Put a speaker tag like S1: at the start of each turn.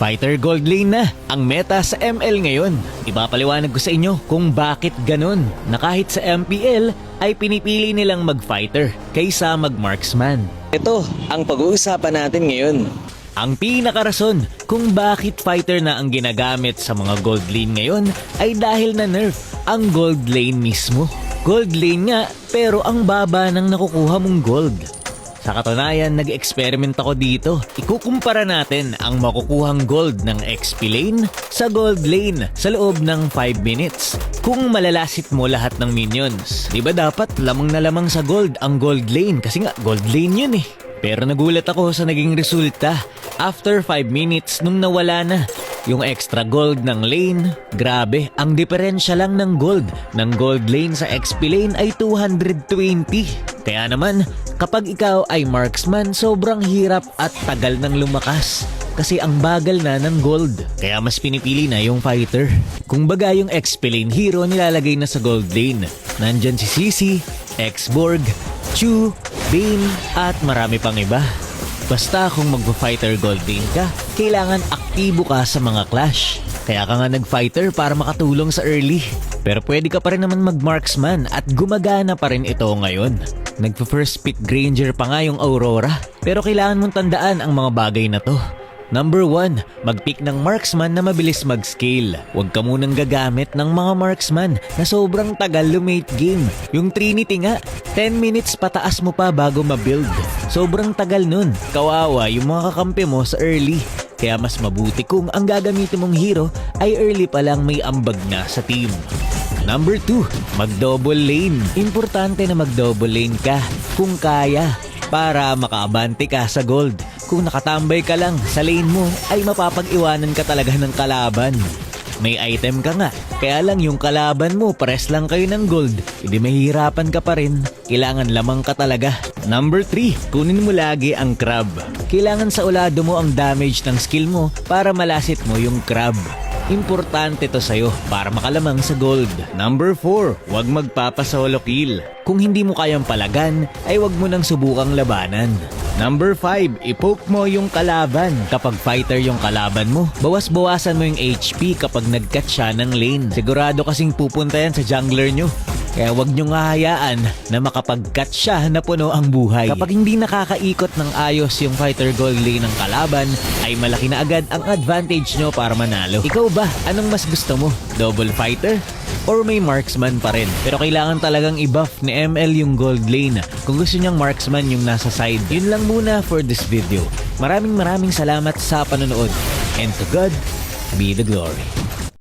S1: Fighter Gold Lane na ang meta sa ML ngayon. Ipapaliwanag ko sa inyo kung bakit ganun na kahit sa MPL ay pinipili nilang mag-fighter kaysa mag-marksman.
S2: Ito ang pag-uusapan natin ngayon.
S1: Ang pinakarason kung bakit fighter na ang ginagamit sa mga gold lane ngayon ay dahil na nerf ang gold lane mismo. Gold lane nga pero ang baba ng nakukuha mong gold. Sa katunayan, nag-experiment ako dito. Ikukumpara natin ang makukuhang gold ng XP lane sa gold lane sa loob ng 5 minutes. Kung malalasit mo lahat ng minions, di ba dapat lamang na lamang sa gold ang gold lane kasi nga gold lane yun eh. Pero nagulat ako sa naging resulta. After 5 minutes nung nawala na yung extra gold ng lane, grabe, ang diferensya lang ng gold ng gold lane sa XP lane ay 220. Kaya naman, kapag ikaw ay marksman, sobrang hirap at tagal ng lumakas. Kasi ang bagal na ng gold. Kaya mas pinipili na yung fighter. Kung baga yung XP lane hero nilalagay na sa gold lane. Nandyan si Sisi, X-Borg, Chu, Bane, at marami pang iba. Basta kung magpa-fighter gold lane ka, kailangan aktibo ka sa mga clash. Kaya ka nga nag-fighter para makatulong sa early. Pero pwede ka pa rin naman mag-marksman at gumagana pa rin ito ngayon. Nagpa-first pick Granger pa nga yung Aurora. Pero kailangan mong tandaan ang mga bagay na to. Number 1, mag-pick ng marksman na mabilis mag-scale. Huwag ka munang gagamit ng mga marksman na sobrang tagal lumate game. Yung Trinity nga, 10 minutes pataas mo pa bago ma-build. Sobrang tagal nun. Kawawa yung mga kakampi mo sa early. Kaya mas mabuti kung ang gagamitin mong hero ay early pa lang may ambag na sa team. Number 2, mag-double lane. Importante na mag-double lane ka kung kaya para makaabante ka sa gold. Kung nakatambay ka lang sa lane mo ay mapapag-iwanan ka talaga ng kalaban. May item ka nga, kaya lang yung kalaban mo pares lang kayo ng gold, hindi mahihirapan ka pa rin. Kailangan lamang ka talaga. Number 3, kunin mo lagi ang crab. Kailangan sa ulado mo ang damage ng skill mo para malasit mo yung crab. Importante to sa'yo para makalamang sa gold. Number 4, huwag magpapasolo kill. Kung hindi mo kayang palagan, ay huwag mo nang subukang labanan. Number 5, ipoke mo yung kalaban. Kapag fighter yung kalaban mo, bawas-bawasan mo yung HP kapag nag-cut siya ng lane. Sigurado kasing pupunta yan sa jungler nyo. Kaya wag nyo nga hayaan na makapag-cut siya na puno ang buhay. Kapag hindi nakakaikot ng ayos yung fighter goal lane ng kalaban, ay malaki na agad ang advantage nyo para manalo. Ikaw ba, anong mas gusto mo? Double fighter? Or may marksman pa rin? Pero kailangan talagang i-buff ni ML yung gold lane kung gusto niyang marksman yung nasa side. Yun lang muna for this video. Maraming maraming salamat sa panonood. And to God be the glory.